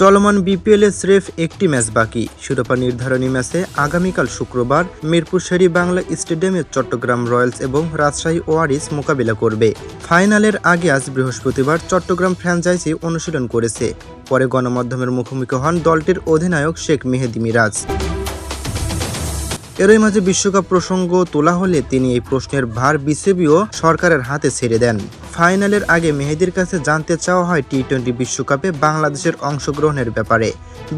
চলমান বিপিএল স্রেফ একটি ম্যাচ বাকি। শিরোপা নির্ধারণী ম্যাচে আগামীকাল শুক্রবার মিরপুর শেরি বাংলা স্টেডিয়ামে চট্টগ্রাম রয়্যালস এবং রাজশাহী ওয়ারিস মোকাবিলা করবে। ফাইনালের আগে আজ বৃহস্পতিবার চট্টগ্রাম ফ্র্যাঞ্চাইজি অনুশীলন করেছে। পরে গণমাধ্যমের মুখোমুখি হন দলটির অধিনায়ক শেখ মেহেদি মিরাজ। এরই মাঝে বিশ্বকাপ প্রসঙ্গ তোলা হলে তিনি এই প্রশ্নের ভার বিসিবিও সরকারের হাতে ছেড়ে দেন। ফাইনালের আগে মেহেদির কাছে জানতে চাওয়া হয় টি টোয়েন্টি বিশ্বকাপে বাংলাদেশের অংশগ্রহণের ব্যাপারে।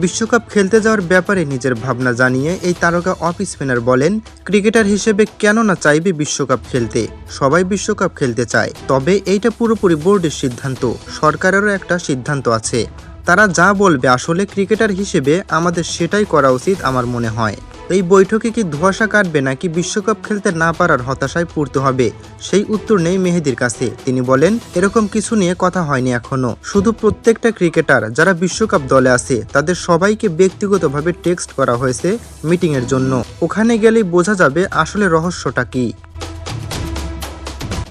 বিশ্বকাপ খেলতে যাওয়ার ব্যাপারে নিজের ভাবনা জানিয়ে এই তারকা অফ স্পিনার বলেন, ক্রিকেটার হিসেবে কেন না চাইবে বিশ্বকাপ খেলতে? সবাই বিশ্বকাপ খেলতে চায়। তবে এইটা পুরোপুরি বোর্ডের সিদ্ধান্ত। সরকারেরও একটা সিদ্ধান্ত আছে। তারা যা বলবে আসলে ক্রিকেটার হিসেবে আমাদের সেটাই করা উচিত আমার মনে হয়। এই বৈঠকে কি ধোঁয়াশা কাটবে নাকি বিশ্বকাপ খেলতে না পারার হতাশায় পড়তে হবে? সেই উত্তর নেই মেহেদির কাছে। তিনি বলেন, এরকম কিছু নিয়ে কথা হয়নি এখনও। শুধু প্রত্যেকটা ক্রিকেটার যারা বিশ্বকাপ দলে আছে, তাদের সবাইকে ব্যক্তিগতভাবে টেক্সট করা হয়েছে মিটিং এর জন্য। ওখানে গেলেই বোঝা যাবে আসলে রহস্যটা কি।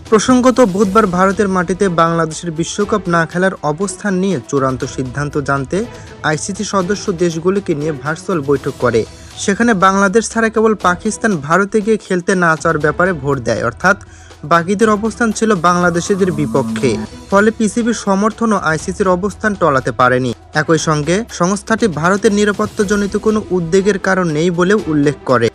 প্রসঙ্গত, বুধবার ভারতের মাটিতে বাংলাদেশের বিশ্বকাপ না খেলার অবস্থান নিয়ে চূড়ান্ত সিদ্ধান্ত জানতে আইসিসি সদস্য দেশগুলিকে নিয়ে ভার্চুয়াল বৈঠক করে। সেখানে বাংলাদেশ ছাড়া কেবল পাকিস্তান, ভারতে গিয়ে খেলতে না চাওয়ার ব্যাপারে ভোট দেয়। অর্থাৎ বাকিদের অবস্থান ছিল বাংলাদেশিদের বিপক্ষে। ফলে পিসিবির সমর্থন ও আইসিসির অবস্থান টলাতে পারেনি। একই সঙ্গে সংস্থাটি ভারতের নিরাপত্তাজনিত কোনো উদ্বেগের কারণ নেই বলেও উল্লেখ করে।